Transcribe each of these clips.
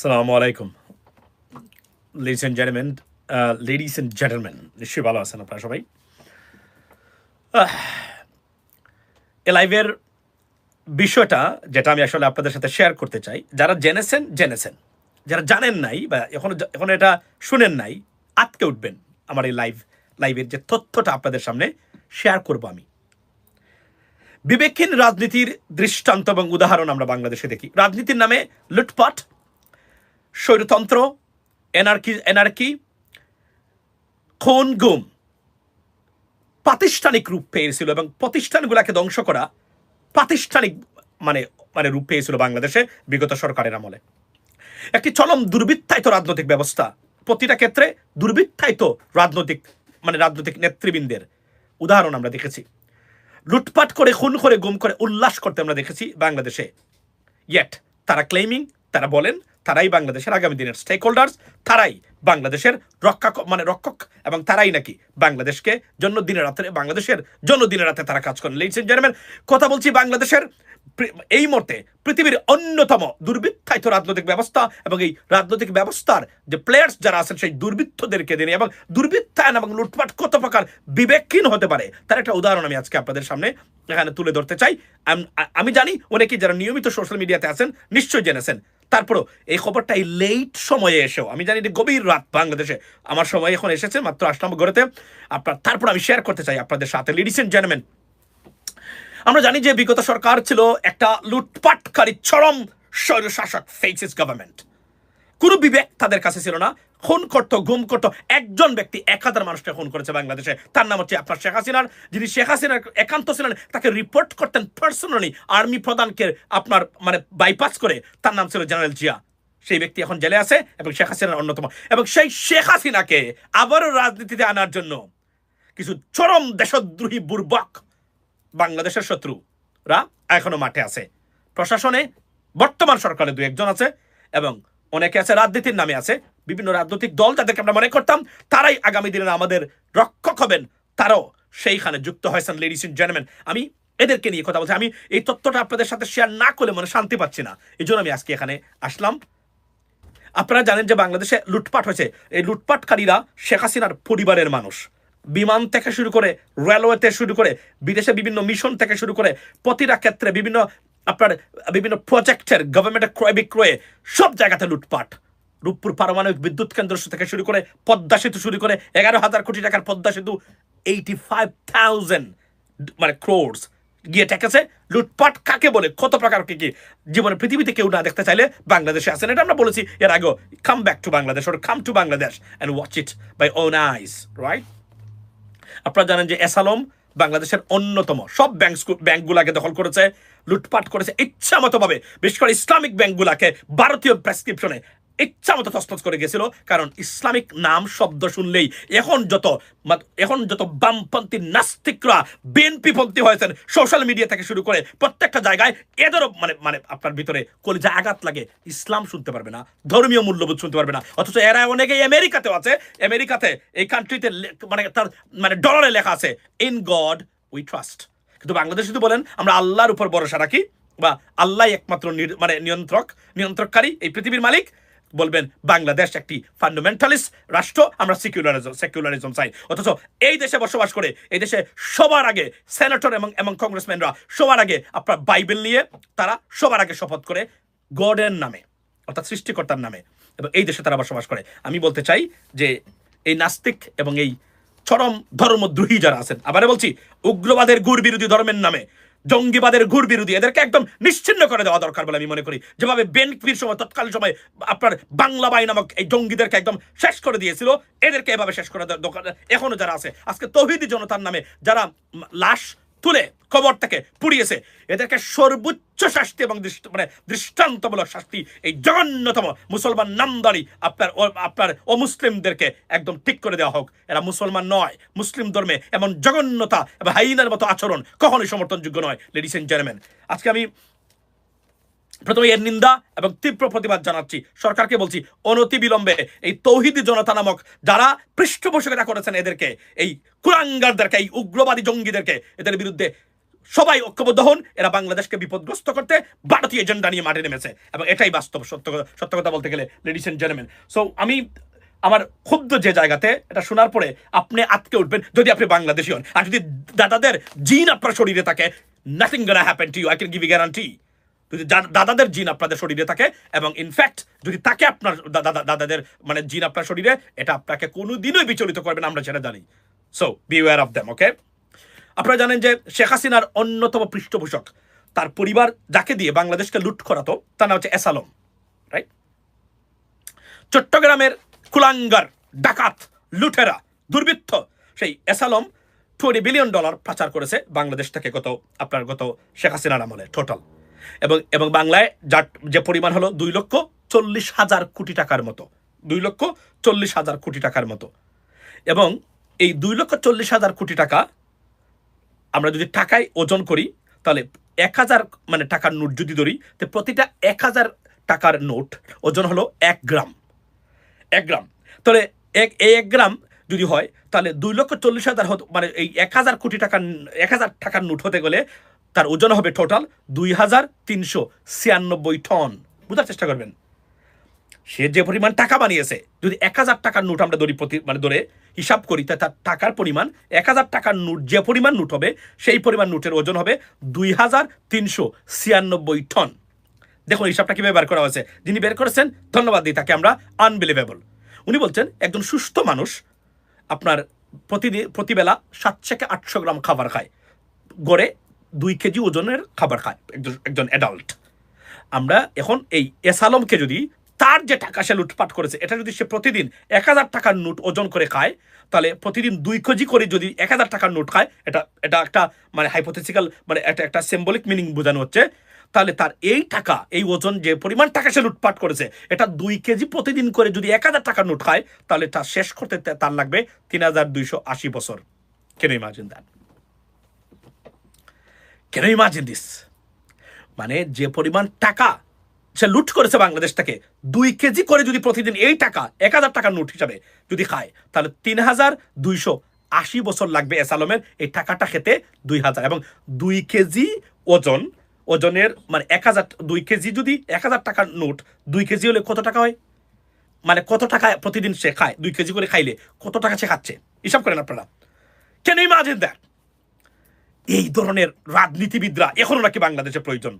সালামু আলাইকুম ladies and gentleman ladies and gentleman নিশ্চয়ই ভালো আছেন আপনারা সবাই? এ লাইভের বিষয়টা যেটা আমি আসলে আপনাদের সাথে শেয়ার করতে চাই, যারা জেনেছেন জেনেছেন। যারা জানেন নাই বা এখনও এখন এটা শুনেন নাই আটকে উঠবেন আমার এই লাইভ লাইভের যে তথ্যটা আপনাদের সামনে শেয়ার করব আমি। বিবেকহীন রাজনীতির দৃষ্টান্ত এবং উদাহরণ আমরা বাংলাদেশে দেখি। রাজনীতির নামে লুটপাট স্বৈরতন্ত্র এনার্কি এনার্কি খুন গুম প্রাতিষ্ঠানিক রূপ পেয়েছিল এবং প্রতিষ্ঠানগুলোকে ধ্বংস করা প্রাতিষ্ঠানিক মানে মানে রূপ পেয়েছিল বাংলাদেশে বিগত সরকারের আমলে। একটি চরম দুর্বৃত্তায়িত রাজনৈতিক ব্যবস্থা। প্রতিটা ক্ষেত্রে দুর্বৃত্তায়িত রাজনৈতিক মানে রাজনৈতিক নেতৃবৃন্দের উদাহরণ আমরা দেখেছি। লুটপাট করে, খুন করে, গুম করে, উল্লাস করতে আমরা দেখেছি বাংলাদেশে। ইয়েট তারা ক্লেমিং তারা বলেন তারাই বাংলাদেশের আগামী দিনের স্টেক হোল্ডার্স তারাই বাংলাদেশের রক্ষা মানে রক্ষক এবং তারাই নাকি বাংলাদেশকে জন্য দিনে রাতে বাংলাদেশের জন্য দিনে রাতে তারা কাজ করেন। লেডিস এন্ড কথা বলছি বাংলাদেশের এই মুহূর্তে পৃথিবীর অন্যতম দুর্বৃত্তায়িত রাজনৈতিক ব্যবস্থা এবং এই রাজনৈতিক ব্যবস্থার যে প্লেয়ার্স যারা আছেন সেই দুর্বৃত্তদেরকে দিনে এবং দুর্বৃত্তায়ন এবং লুটপাট কত প্রকার বিবেকহীন হতে পারে তার একটা উদাহরণ আমি আজকে আপনাদের সামনে এখানে তুলে ধরতে চাই। আমি জানি অনেকেই যারা নিয়মিত সোশ্যাল মিডিয়াতে আছেন নিশ্চয়ই জেনেছেন। তারপরও এই খবরটা এই লেট সময়ে এসেও। আমি জানি গভীর রাত বাংলাদেশে। আমার সময় এখন এসেছে, মাত্র আসলাম ঘরেতে। আপনার তারপর আমি শেয়ার করতে চাই আপনাদের সাথে। লেডিস এন্ড জেন্টলম্যান আমরা জানি যে বিগত সরকার ছিল একটা লুটপাটকারী চরম স্বৈরশাসক ফেসিস গভর্নমেন্ট কোনো বিবেক তাদের কাছে ছিল না। খুন করত, গুম করত। একজন ব্যক্তি এক হাজার মানুষকে খুন করেছে বাংলাদেশে। তার নাম হচ্ছে আপনার শেখ হাসিনার। যিনি শেখ হাসিনার একান্ত ছিলেন, তাকে রিপোর্ট করতেন পার্সোনালি আর্মি প্রধানকে আপনার মানে বাইপাস করে। তার নাম ছিল জেনারেল জিয়া। সেই ব্যক্তি এখন জেলে আছে এবং শেখ হাসিনার অন্যতম। এবং সেই শেখ হাসিনাকে আবারও রাজনীতিতে আনার জন্য কিছু চরম দেশদ্রোহী বুর্বক বাংলাদেশের শত্রুরা এখনও মাঠে আছে। প্রশাসনে, বর্তমান সরকারে দু একজন আছে এবং অনেকে আছে রাজনীতির নামে আছে, বিভিন্ন রাজনৈতিক দল যাদেরকে আমরা মনে করতাম, তারাই আগামী দিনে আমাদের রক্ষক হবেন। তারাও সেইখানে যুক্ত হয়েছেন লেডিস এন্ড জেন্টলম্যান আমি এদেরকে নিয়ে কথা বলছি। আমি এই তথ্যটা আপনাদের সাথে শেয়ার না করলে মনে শান্তি পাচ্ছি না। এই জন্য আমি আজকে এখানে আসলাম। আপনারা জানেন যে বাংলাদেশে লুটপাট হয়েছে। এই লুটপাটকারীরা শেখ হাসিনার পরিবারের মানুষ। বিমান থেকে শুরু করে রেলওয়েতে শুরু করে, বিদেশে বিভিন্ন মিশন থেকে শুরু করে, প্রতিটা ক্ষেত্রে বিভিন্ন আপনার বিভিন্ন প্রজেক্টের গভর্নমেন্টের ক্রয় বিক্রয়ে সব জায়গাতে লুটপাট। রূপপুর পারমাণবিক বিদ্যুৎ কেন্দ্র থেকে শুরু করে পদ্মা সেতু শুরু করে এগারো হাজার কোটি টাকার পদ্মা সেতু এইটি ফাইভ থাউজেন্ড মানে ক্রোডস গিয়ে ঠেকেছে। লুটপাট কাকে বলে? কত প্রকার কি কি? জীবনে পৃথিবীতে কেউ না দেখতে চাইলে বাংলাদেশে আসেন এটা আমরা বলেছি এর আগেও। Come back to Bangladesh or come to Bangladesh and watch it by own eyes right আপনারা জানেন যে এসালম বাংলাদেশের অন্যতম। সব ব্যাংক ব্যাংকগুলাকে দখল করেছে, লুটপাট করেছে ইচ্ছা মতো ভাবে বিশেষ করে ইসলামিক ব্যাংকগুলাকে ভারতীয় প্রেসক্রিপশনে ইচ্ছা মতো তসতস করে গেছিল, কারণ ইসলামিক নাম শব্দ শুনলেই এখন যত এখন যত বামপন্থী নাস্তিকরা, বিএনপি পন্থী হয়েছেন সোশ্যাল মিডিয়া থেকে শুরু করে প্রত্যেকটা জায়গায় এদেরও মানে মানে আপনার ভিতরে কলিজা আঘাত লাগে। ইসলাম শুনতে পারবে না, ধর্মীয় মূল্যবোধ শুনতে পারবে না, অথচ এরা অনেকেই আমেরিকাতেও আছে। আমেরিকাতে এই কান্ট্রিতে মানে তার মানে ডলারে লেখা আছে ইন গড উই ট্রাস্ট কিন্তু বাংলাদেশ শুধু বলেন, আমরা আল্লাহর উপর ভরসা রাখি, বা আল্লাহ একমাত্র মানে নিয়ন্ত্রক, নিয়ন্ত্রককারী, এই পৃথিবীর মালিক বলবেন বাংলাদেশ একটি ফান্ডামেন্টালিস্ট রাষ্ট্র, আমরা সেকুলারিজম সেকুলারিজম চাই। অথচ এই দেশে বসবাস করে, এই দেশে সবার আগে সেনেটর এবং এবং কংগ্রেসম্যানরা সবার আগে আপনার বাইবেল নিয়ে, তারা সবার আগে শপথ করে গডের নামে, অর্থাৎ সৃষ্টিকর্তার নামে, এবং এই দেশে তারা বসবাস করে। আমি বলতে চাই যে এই নাস্তিক এবং এই চরম ধর্মদ্রোহী যারা আছেন আবার বলছি, উগ্রবাদের গুড় বিরোধী ধর্মের নামে জঙ্গিবাদের ঘুর বিরোধী, এদেরকে একদম নিশ্চিন্ন করে দেওয়া দরকার বলে আমি মনে করি। যেভাবে বেনপির সময় তৎকালীন সময় আপনার বাংলা বাই নামক এই জঙ্গিদেরকে একদম শেষ করে দিয়েছিল, এদেরকে এভাবে শেষ করে দরকার। এখনও যারা আছে, আজকে তহিদি জনতার নামে যারা লাশ তুলে কবর থেকে পুড়িয়েছে। এদেরকে সর্বোচ্চ শাস্তি এবং মানে দৃষ্টান্তমূলক শাস্তি, এই জঘন্যতম মুসলমান নামদারি আপনার আপনার অমুসলিমদেরকে একদম ঠিক করে দেওয়া হোক। এরা মুসলমান নয়, মুসলিম ধর্মে এমন জঘন্যতা এবং হাইনার মতো আচরণ কখনোই সমর্থনযোগ্য নয়। লেডিস এন্ড জেন্টলম্যান আজকে আমি প্রথমে এর নিন্দা এবং তীব্র প্রতিবাদ জানাচ্ছি। সরকারকে বলছি, অনতি বিলম্বে এই তৌহিদি জনতা নামক যারা পৃষ্ঠপোষকতা করেছেন এদেরকে, এই কুরাঙ্গারদেরকে এই উগ্রবাদী জঙ্গিদেরকে, এদের বিরুদ্ধে সবাই ঐক্যবদ্ধ হন। এরা বাংলাদেশকে বিপদগ্রস্ত করতে ভারতীয় এজেন্ডা নিয়ে মাঠে নেমেছে এবং এটাই বাস্তব সত্য সত্য কথা বলতে গেলে লেডিস এন্ড জেন্টলম্যান সো আমি আমার ক্ষুদ্র যে জায়গাতে এটা শোনার পরে আপনি আটকে উঠবেন যদি আপনি বাংলাদেশি হন। আর যদি দাদাদের জিন আপনার শরীরে থাকে nothing gonna happen to you I can give you guarantee দাদাদের জিন আপনাদের শরীরে থাকে এবং ইনফ্যাক্ট যদি তাকে আপনার দাদাদের মানে জিন আপনার শরীরে, এটা আপনাকে কোনোদিনই বিচলিত করবে না, আমরা সেটা জানি। So beware of them okay আপনারা জানেন যে শেখ হাসিনার অন্যতম পৃষ্ঠপোষক, তার পরিবার যাকে দিয়ে বাংলাদেশকে লুট করাতো তার নাম হচ্ছে এসালম রাইট চট্টগ্রামের কুলাঙ্গার, ডাকাত, লুটেরা, দুর্বৃত্ত, সেই এসালম টোয়েন্টি বিলিয়ন ডলার পাচার করেছে বাংলাদেশ থেকে গত, আপনার গত শেখ হাসিনার আমলে টোটাল এবং এবং বাংলায় যার যে পরিমাণ হলো দুই লক্ষ চল্লিশ হাজার কোটি টাকার মতো। দুই লক্ষ চল্লিশ হাজার কোটি টাকার মতো। এবং এই দুই লক্ষ চল্লিশ হাজার কোটি টাকা আমরা যদি টাকায় ওজন করি, তাহলে এক হাজার মানে টাকার নোট যদি ধরি, তো প্রতিটা এক হাজার টাকার নোট ওজন হলো এক গ্রাম। এক গ্রাম। তাহলে এক, এই এক গ্রাম যদি হয়, তাহলে দুই লক্ষ চল্লিশ হাজার হতো মানে এই এক হাজার কোটি টাকার, এক হাজার টাকার নোট হতে গেলে তার ওজন হবে টোটাল দুই হাজার তিনশো ছিয়ানব্বই টন বোঝার চেষ্টা করবেন। সে যে পরিমাণ টাকা বানিয়েছে, যদি এক হাজার টাকার নোট আমরা ধরি প্রতি মানে ধরে হিসাব করি, তা তার টাকার পরিমাণ, এক হাজার টাকার নোট, যে পরিমাণ নোট হবে, সেই পরিমাণ নোটের ওজন হবে দুই হাজার তিনশো ছিয়ানব্বই টন দেখুন, হিসাবটা কীভাবে বের করা হয়েছে। যিনি বের করেছেন, ধন্যবাদ দিই তাকে আমরা আনবিলিভেবল উনি বলছেন, একজন সুস্থ মানুষ আপনার প্রতিদিন প্রতিবেলা সাত থেকে আটশো গ্রাম খাবার খায়। গড়ে দুই কেজি ওজনের খাবার খায়, একজন একজন অ্যাডাল্ট আমরা এখন এই এসালমকে যদি তার যে টাকা সে লুটপাট করেছে, এটা যদি সে প্রতিদিন এক হাজার টাকার নোট ওজন করে খায়, তাহলে প্রতিদিন দুই কেজি করে যদি এক হাজার টাকার নোট খায়, এটা এটা একটা মানে হাইপোথেটিক্যাল মানে একটা একটা সিম্বলিক মিনিং বোঝানো হচ্ছে, তাহলে তার এই টাকা, এই ওজন যে পরিমাণ টাকা সে লুটপাট করেছে, এটা দুই কেজি প্রতিদিন করে যদি এক হাজার টাকার নোট খায়, তাহলে তা শেষ করতে তার লাগবে তিন হাজার দুইশো আশি বছর। Can imagine that can imagine this? মানে যে পরিমাণ টাকা সে লুট করেছে বাংলাদেশ থেকে, দুই কেজি করে যদি প্রতিদিন এই টাকা, এক হাজার টাকার নোট হিসাবে যদি খায়, তাহলে তিন হাজার দুইশো আশি বছর লাগবে এসালমের এই টাকাটা খেতে দুই হাজার। এবং দুই কেজি ওজন, ওজনের মানে এক হাজার, দুই কেজি যদি এক হাজার টাকার নোট, দুই কেজি হলে কত টাকা হয়? মানে কত টাকা প্রতিদিন সে খায়? দুই কেজি করে খাইলে কত টাকা সে খাচ্ছে? হিসাব করেন আপনারা। কেন ইমাজিন দ্যাট এই ধরনের রাজনীতিবিদরা এখনও নাকি বাংলাদেশে প্রয়োজন।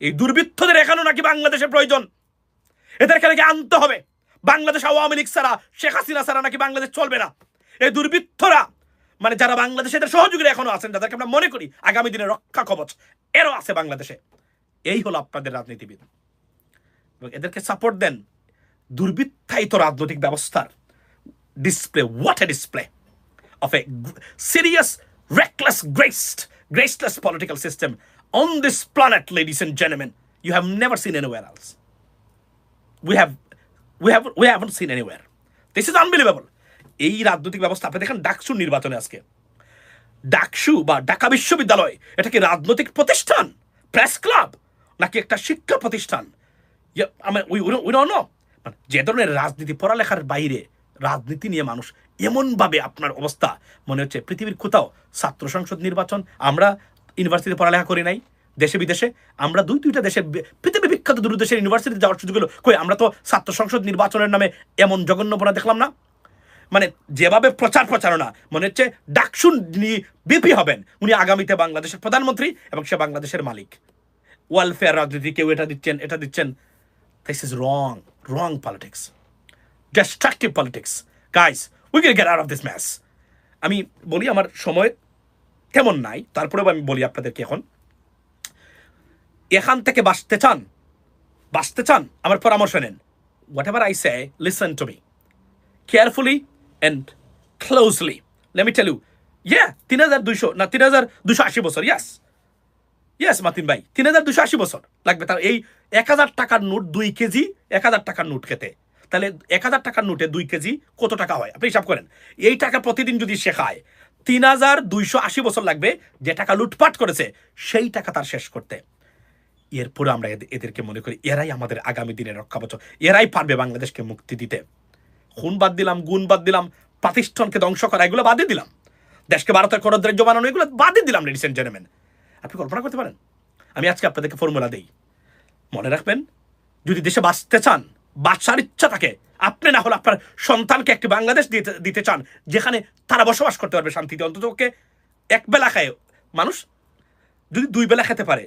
এই দুর্বৃত্তদের এখনও নাকি বাংলাদেশে প্রয়োজন। এদেরকে নাকি আনতে হবে। বাংলাদেশ আওয়ামী লীগ ছাড়া শেখ হাসিনা ছাড়া নাকি বাংলাদেশ চলবে না। এই দুর্বৃত্তরা মানে যারা বাংলাদেশে এদের সহযোগীরা এখনও আছেন যাদেরকে আমরা মনে করি আগামী দিনে রক্ষা কবচ এরও আছে বাংলাদেশে। এই হলো আপনাদের রাজনীতিবিদ। এবং এদেরকে সাপোর্ট দেন দুর্বৃত্তায়িত রাজনৈতিক ব্যবস্থার display what a display a gr- serious, reckless, graced, graceless political system on this planet, ladies and gentlemen. You have never seen anywhere else. We have, we have, we haven't seen anywhere. This is unbelievable. এই রাজনৈতিক ব্যবস্থা আপনি দেখেন ডাকসু নির্বাচনে আজকে ডাকসু বা ঢাকা বিশ্ববিদ্যালয় এটা কি রাজনৈতিক প্রতিষ্ঠান প্রেস ক্লাব নাকি একটা শিক্ষা প্রতিষ্ঠান ইয়া, মানে যে ধরনের রাজনীতি পড়ালেখার বাইরে রাজনীতি নিয়ে মানুষ এমনভাবে আপনার অবস্থা মনে হচ্ছে। পৃথিবীর কোথাও ছাত্র সংসদ নির্বাচন, আমরা ইউনিভার্সিটিতে পড়ালেখা করি নাই, দেশে বিদেশে, আমরা দুই দুইটা দেশে পৃথিবী বিখ্যাত দুটো দেশের ইউনিভার্সিটিতে যাওয়ার সুযোগ হলো কই? আমরা তো ছাত্র সংসদ নির্বাচনের নামে এমন জঘন্যপনা দেখলাম না? মানে যেভাবে প্রচার প্রচারণা, মনে হচ্ছে ডাকসুন যিনি বিপি হবেন, উনি আগামীতে বাংলাদেশের প্রধানমন্ত্রী এবং সে বাংলাদেশের মালিক। ওয়েলফেয়ার রাজনীতি, কেউ এটা দিচ্ছেন এটা দিচ্ছেন। This is wrong wrong politics destructive politics. Guys, we can get out of this mess. আমি বলি আমার সময় তেমন নাই তারপরেও আমি বলি আপনাদেরকে এখন। এখান থেকে বাঁচতে চান বাঁচতে চান আমার পরামর্শ নেন। Whatever I say listen to me carefully and closely lemme tell you ya তিন হাজার দুইশো না তিন হাজার দুশো আশি বছর ইয়াস ইয়েস মাতিন ভাই তিন হাজার দুশো আশি বছর লাগবে তার এই এক হাজার টাকার নোট দুই কেজি এক হাজার টাকার নোট খেতে। তাহলে এক হাজার টাকার নোটে দুই কেজি কত টাকা হয়? আপনি হিসাব করেন। এই টাকা প্রতিদিন যদি সে খায়, তিন হাজার দুইশো আশি বছর লাগবে, যে টাকা লুটপাট করেছে, সেই টাকা তার শেষ করতে। এরপরে আমরা এদের- এদেরকে মনে করি, এরাই আমাদের আগামী দিনের রক্ষা বছর এরাই পারবে বাংলাদেশকে মুক্তি দিতে। খুন বাদ দিলাম, গুণ বাদ দিলাম প্রাতিষ্ঠানকে ধ্বংস করা, এগুলো বাদই দিলাম। দেশকে ভারতের করদ্রাজ্য বানানো এগুলো বাদই দিলাম লেডিস এন্ড জেন্টলম্যান আপনি কল্পনা করতে পারেন? আমি আজকে আপনাদেরকে ফর্মুলা দেই। মনে রাখবেন, যদি দেশে বাঁচতে চান বাচ্চার ইচ্ছা থাকে। আপনি না হলে আপনার সন্তানকে একটি বাংলাদেশ দিতে দিতে চান, যেখানে তারা বসবাস করতে পারবে শান্তিতে। অন্তত ওকে এক বেলা খায়। মানুষ যদি দুই বেলা খেতে পারে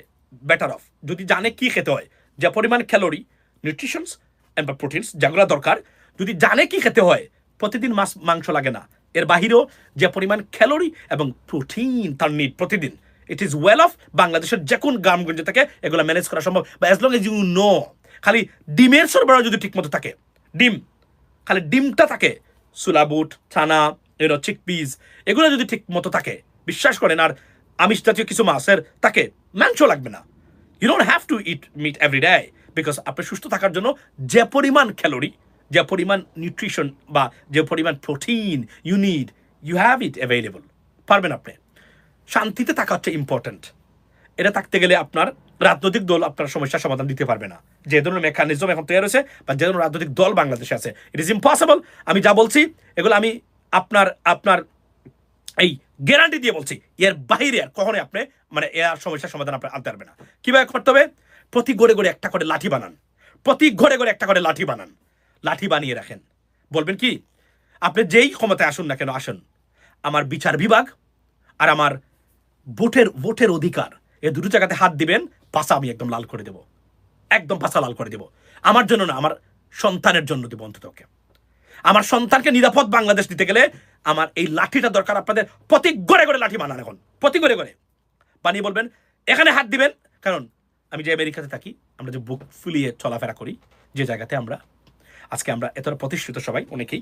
বেটার অফ যদি জানে কি খেতে হয়, যে পরিমাণ ক্যালোরি নিউট্রিশনস অ্যান্ড প্রোটিনস যেগুলো দরকার। যদি জানে কি খেতে হয়, প্রতিদিন মাছ, মাংস লাগে না। এর বাহিরেও যে পরিমাণ ক্যালোরি এবং প্রোটিন তার নিড প্রতিদিন। ইট ইজ ওয়েল অফ বাংলাদেশের যে কোন গ্রামগঞ্জে থাকে এগুলো ম্যানেজ করা সম্ভব। বা as long as you know খালি ডিমের সরবরাহ যদি ঠিকমতো থাকে, ডিম, খালি ডিমটা থাকে সুলাবুট ছানা এর চিকপিস এগুলো যদি ঠিক মতো থাকে, বিশ্বাস করেন, আর আমিষ জাতীয় কিছু মাছের তাকে মাংস লাগবে না। You don't have to eat meat every day because আপনি সুস্থ থাকার জন্য যে পরিমাণ ক্যালোরি যে পরিমাণ নিউট্রিশন বা যে পরিমাণ protein you need you have it available পারবেন আপনি। শান্তিতে থাকা হচ্ছে ইম্পর্ট্যান্ট এটা থাকতে গেলে আপনার রাজনৈতিক দল আপনার সমস্যার সমাধান দিতে পারবে না। যে ধরনের মেকানিজম এখন তৈরি হয়েছে বা যে ধরনের রাজনৈতিক দল বাংলাদেশে আছে ইট ইজ ইম্পসিবল আমি যা বলছি, এগুলো আমি আপনার আপনার এই গ্যারান্টি দিয়ে বলছি, এর বাইরে আর কখনোই আপনি মানে এর সমস্যার সমাধান আপনি আনতে পারবে না। কীভাবে করতে হবে? প্রতি গড়ে গড়ে একটা করে লাঠি বানান। প্রতি ঘরে ঘরে একটা করে লাঠি বানান। লাঠি বানিয়ে রাখেন। বলবেন কি, আপনি যেই ক্ষমতায় আসুন না কেন, আসুন। আমার বিচার বিভাগ আর আমার ভোটের ভোটের অধিকার, এ দুটো জায়গাতে হাত দিবেন পাশা আমি একদম লাল করে দেব। একদম পাশা লাল করে দেব। আমার জন্য না, আমার সন্তানের জন্য দেবো অন্তত ওকে। আমার সন্তানকে নিরাপদ বাংলাদেশ দিতে গেলে আমার এই লাঠিটা দরকার আপনাদের। প্রতি গড়ে গড়ে লাঠি বানান এখন। প্রতি গড়ে গড়ে বানিয়ে বলবেন, এখানে হাত দিবেন। কারণ আমি যে আমেরিকাতে থাকি, আমরা যে বুক ফুলিয়ে চলাফেরা করি, যে জায়গাতে আমরা, আজকে আমরা এতটা প্রতিষ্ঠিত সবাই, অনেকেই,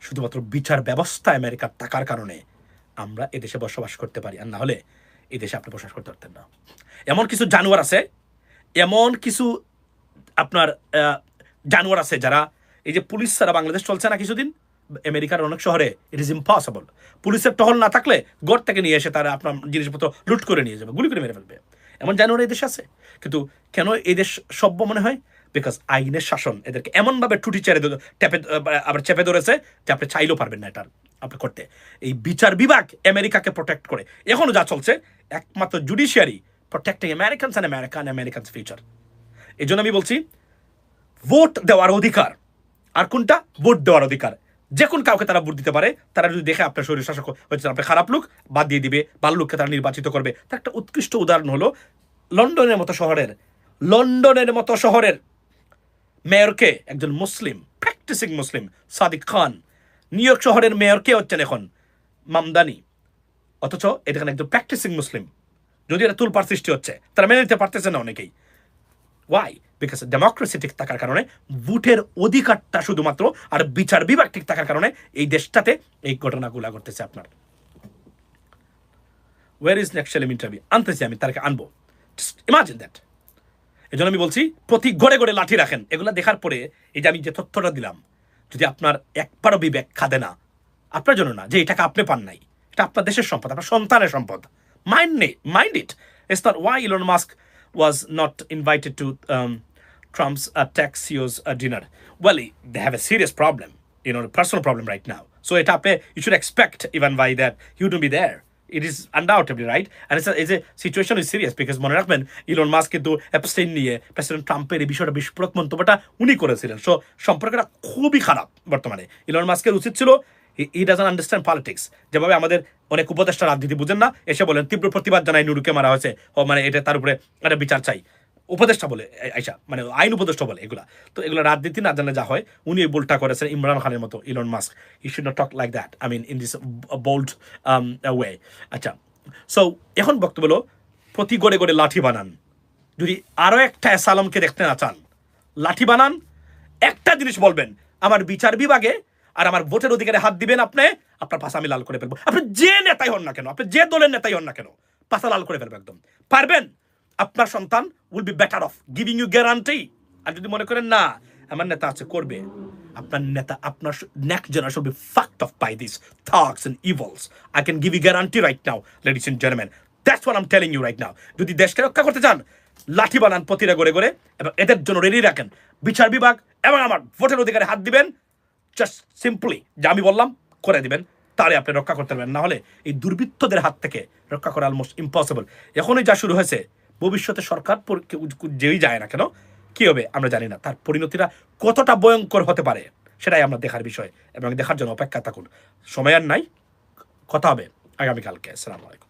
শুধুমাত্র বিচার ব্যবস্থা আমেরিকার থাকার কারণে আমরা এদেশে বসবাস করতে পারি। আর না হলে এদেশে আপনি বসবাস করতে পারতেন না। এমন কিছু জানোয়ার আছে, এমন কিছু আপনার জানোয়ার আছে যারা এই যে পুলিশ ছাড়া বাংলাদেশ চলছে না কিছুদিন? আমেরিকার অনেক শহরে ইট ইজ ইম্পসিবল পুলিশের টহল না থাকলে গড় থেকে নিয়ে এসে তারা আপনার জিনিসপত্র লুট করে নিয়ে যাবে, গুলি করে মেরে ফেলবে। এমন জানোয়ার এই দেশে আছে। কিন্তু কেন এই দেশ সভ্য মনে হয়? বিকজ আইনের শাসন এদেরকে এমনভাবে টুটি চেড়ে টেপে আবার চেপে ধরেছে যে আপনি চাইলেও পারবেন না এটার আপনি করতে। এই বিচার বিভাগ আমেরিকাকে প্রোটেক্ট করে। এখনও যা চলছে, একমাত্র judiciary protecting Americans and American Americans future এই জন্য আমি বলছি ভোট দেওয়ার অধিকার। আর কোনটা? ভোট দেওয়ার অধিকার। যে কোন কাউকে তারা ভোট দিতে পারে, তারা যদি দেখে আপনার শরীর শাসক হচ্ছে আপনি খারাপ লোক, বাদ দিয়ে দিবে। ভালো লোককে তারা নির্বাচিত করবে। তার একটা উৎকৃষ্ট উদাহরণ হলো লন্ডনের মতো শহরের, লন্ডনের মতো শহরের মেয়রকে, একজন মুসলিম প্র্যাকটিসিং মুসলিম, সাদিক খান। নিউ ইয়র্ক শহরের মেয়র কে হচ্ছেন এখন মামদানি। অথচ এখানে একজন প্র্যাকটিসিং মুসলিম। যদি এটা তুলপার সৃষ্টি হচ্ছে, তারা মেনে নিতে পারতেছে না অনেকেই। ওয়াই বিকজ ডেমোক্রেসি ঠিক থাকার কারণে, ভোটের অধিকারটা শুধুমাত্র আর বিচার বিভাগ ঠিক থাকার কারণে এই দেশটাতে এই ঘটনাগুলো ঘটতেছে আপনার। ওয়ার ইজ নেক্সট ইন্টারভিউ আনতেছি আমি তাকে আনব। ইমাজিন দ্যাট এই আমি বলছি প্রতি গড়ে গড়ে লাঠি রাখেন এগুলো দেখার পরে এই যে আমি যে তথ্যটা দিলাম যদি আপনার একবারও বিবেক খাদে না আপনার জন্য না যে এই টাকা আপনি পান নাই এটা আপনার দেশের সম্পদ আপনার সন্তানের সম্পদ মাইন্ড নেই mind it it's not why Elon Musk was not invited to Trump's uh, tax CEO's uh, dinner. Well, they have a serious problem, you know, a personal problem right now. So it you should expect even by that he there. It is undoubtedly right, and it's a, it's a situation is serious because মনে রাখবেন Elon Musk কিন্তু Epstein নিয়ে president ট্রাম্পের এই বিষয়টা বিস্ফোরক মন্তব্যটা উনি করেছিলেন। সো সম্পর্কটা খুবই খারাপ বর্তমানে। ইলন মাস্কের উচিত ছিল ই ডাজন আন্ডারস্ট্যান্ড পলিটিক্স যেভাবে আমাদের অনেক উপদেষ্টা রাজনীতি বুঝেন না এসে বলেন তীব্র প্রতিবাদ জানায় নুরুকে মারা হয়েছে। ও মানে এটা তার উপরে একটা বিচার চাই। উপদেষ্টা বলে আইসা মানে আইন উপদেষ্টা বলে এগুলা। তো এগুলো রাজনীতি না জানলে যা হয়, উনি এই বোল্ডটা করেছেন ইমরান খানের মতো Elon Musk he should not talk like that I mean in this bold way আচ্ছা সো এখন বক্তব্য হলো, প্রতি গড়ে গড়ে লাঠি বানান। যদি আরও একটা অ্যাসালমকে দেখতে না চান, লাঠি বানান, একটা জিনিস বলবেন, আমার বিচার বিভাগে আর আমার ভোটের অধিকারে হাত দিবেন আপনি, আপনার পাশা আমি লাল করে ফেলব। আপনি যে নেতাই হন না কেন, আপনি যে দলের নেতাই হন না কেন, পাশা লাল করে ফেলব একদম। পারবেন? আপনার সন্তান will be better off giving you guarantee আর যদি মনে করেন, না, আমার নেতা আছে, করবে। আপনার নেতা, আপনার next generation be fucked off by this thoughts and evils I can give you guarantee right now ladies and gentleman that's what am telling you right now যদি দেশকে রক্ষা করতে চান, লাঠি বানান প্রতিটা করে করে এবং এদের জন্য রেডি রাখেন। বিচার বিভাগ এবং আমার ভোটের অধিকারে হাত দিবেন। জাস্ট সিম্পলি যা আমি বললাম, করে দিবেন। তাহলে আপনি রক্ষা করতে পারবেন। না হলে এই দুর্বৃত্তদের হাত থেকে রক্ষা করা অলমোস্ট ইম্পসিবল এখনই যা শুরু হয়েছে ভবিষ্যতে সরকার যেই যায় না কেন, কি হবে আমরা জানি না। তার পরিণতিটা কতটা ভয়ঙ্কর হতে পারে সেটাই আমরা দেখার বিষয় এবং দেখার জন্য অপেক্ষা থাকুন। সময় আর নাই, কথা হবে আগামীকালকে। আসসালামু আলাইকুম।